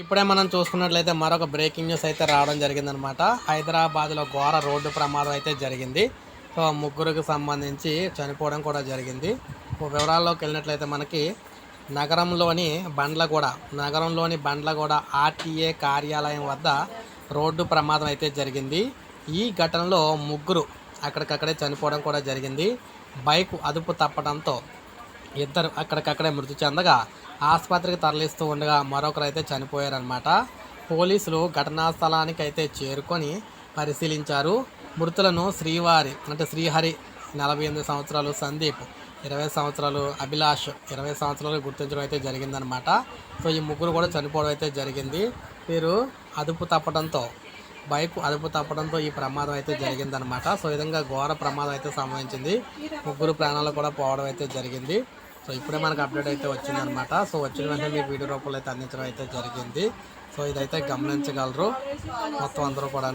ఇప్పుడే మనం చూసుకున్నట్లయితే మరొక బ్రేకింగ్ న్యూస్ అయితే రావడం జరిగిందనమాట హైదరాబాద్లో ఘోర రోడ్డు ప్రమాదం అయితే జరిగింది. సో ముగ్గురికి సంబంధించి చనిపోవడం కూడా జరిగింది. వివరాల్లోకి వెళ్ళినట్లయితే మనకి నగరంలోని బండ్లగూడ నగరంలోని బండ్లగూడ ఆర్టీఏ కార్యాలయం వద్ద రోడ్డు ప్రమాదం అయితే జరిగింది. ఈ ఘటనలో ముగ్గురు అక్కడికక్కడే చనిపోవడం కూడా జరిగింది. బైక్ అదుపు తప్పడంతో ఇద్దరు అక్కడికక్కడే మృతి చెందగా ఆసుపత్రికి తరలిస్తూ ఉండగా మరొకరు అయితే చనిపోయారనమాట పోలీసులు ఘటనా స్థలానికి అయితే చేరుకొని పరిశీలించారు. మృతులను శ్రీవారి అంటే శ్రీహరి నలభై ఎనిమిది సంవత్సరాలు సందీప్ ఇరవై సంవత్సరాలు అభిలాష్ ఇరవై సంవత్సరాలు గుర్తించడం అయితే జరిగిందనమాట సో ఈ ముగ్గురు కూడా చనిపోవడం అయితే జరిగింది. వీరు అదుపు తప్పడంతో బైక్ అదుపు తప్పడంతో ఈ ప్రమాదం అయితే జరిగిందనమాట సో ఈ విధంగా ఘోర ప్రమాదం అయితే సంభవించింది. ముగ్గురు ప్రాణాలు కూడా పోవడం అయితే జరిగింది. సో ఇప్పుడే మనకు అప్డేట్ అయితే వచ్చిందనమాట సో వచ్చిన వెంటనే మీకు వీడియో రూపంలో అయితే అందించడం అయితే జరిగింది. సో ఇదైతే గమనించగలరు. మొత్తం అందరూ కూడా